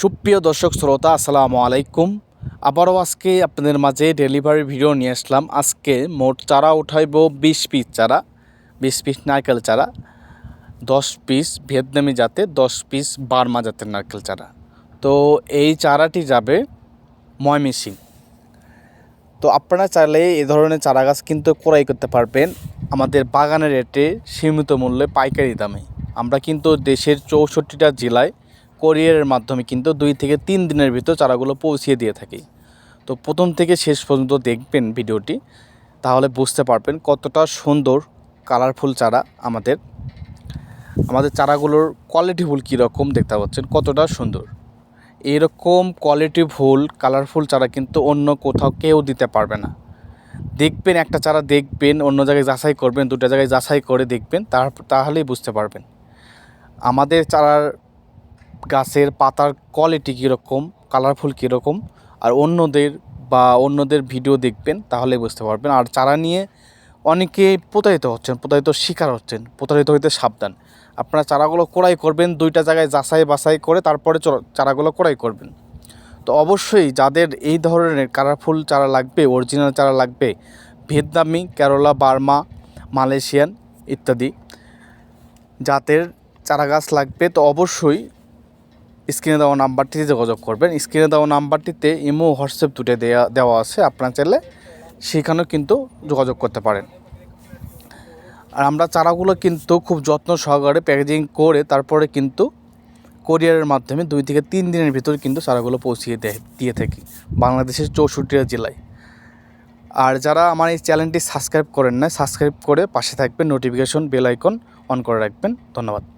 সুপ্রিয় দর্শক শ্রোতা, আসসালামু আলাইকুম। আবারও আজকে আপনাদের মাঝে ডেলিভারি ভিডিও নিয়ে আসলাম। আজকে মোট চারা উঠাইব বিশ পিস চারা, বিশ পিস নারকেল চারা, দশ পিস ভিয়েতনামি জাতে, দশ পিস বার্মা জাতের নারকেল চারা। তো এই চারাটি যাবে ময়মিসিং তো আপনারা চাইলে এ ধরনের চারা গাছ কিন্তু ক্রয় করতে পারবেন। আমাদের বাগানের রেটে সীমিত মূল্যে পাইকারি দামে। আমরা কিন্তু দেশের চৌষট্টিটা জেলায় কোরিয়ারের মাধ্যমে কিন্তু দুই থেকে তিন দিনের ভিতর চারাগুলো পৌঁছিয়ে দিয়ে থাকি। তো প্রথম থেকে শেষ পর্যন্ত দেখবেন ভিডিওটি, তাহলে বুঝতে পারবেন কতটা সুন্দর কালারফুল চারা আমাদের। আমাদের চারাগুলোর কোয়ালিটি ফুল কীরকম দেখতে পাচ্ছেন, কতটা সুন্দর। এরকম কোয়ালিটি ফুল কালারফুল চারা কিন্তু অন্য কোথাও কেউ দিতে পারবে না। দেখবেন একটা চারা দেখবেন, অন্য জায়গায় যাচাই করবেন, দুটো জায়গায় যাচাই করে দেখবেন, তার, তাহলেই বুঝতে পারবেন। আমাদের চারার গাছের পাতার কোয়ালিটি কীরকম কালারফুল কীরকম, আর অন্যদের বা অন্যদের ভিডিও দেখবেন তাহলে বুঝতে পারবেন। আর চারা নিয়ে অনেকে প্রতারিত হচ্ছেন, প্রতারিত শিকার হচ্ছেন, প্রতারিত হইতে সাবধান। আপনারা চারাগুলো কোড়াই করবেন, দুইটা জায়গায় যাচাই বাছাই করে তারপরে চারাগুলো কোড়াই করবেন। তো অবশ্যই যাদের এই ধরনের কালারফুল চারা লাগবে অরিজিনাল চারা লাগবে, ভিয়েতনামি, কেরলা, বার্মা, মালয়েশিয়ান ইত্যাদি জাতের চারা গাছ লাগবে, তো অবশ্যই স্ক্রিনে দেওয়া নাম্বারটিতে যোগাযোগ করবেন। স্ক্রিনে দেওয়া নাম্বারটিতে ইমো, হোয়াটসঅ্যাপ দুটো দেওয়া দেওয়া আছে। আপনার চাইলে সেখানেও কিন্তু যোগাযোগ করতে পারেন। আর আমরা চারাগুলো কিন্তু খুব যত্ন সহকারে প্যাকেজিং করে তারপরে কিন্তু কোরিয়ারের মাধ্যমে দুই থেকে তিন দিনের ভিতরে কিন্তু চারাগুলো পৌঁছিয়ে দেয়, দিয়ে থাকি বাংলাদেশের চৌষট্টিটা জেলায়। আর যারা আমার এই চ্যানেলটি সাবস্ক্রাইব করেন না, সাবস্ক্রাইব করে পাশে থাকবেন, নোটিফিকেশন, বেল আইকন অন করে রাখবেন। ধন্যবাদ।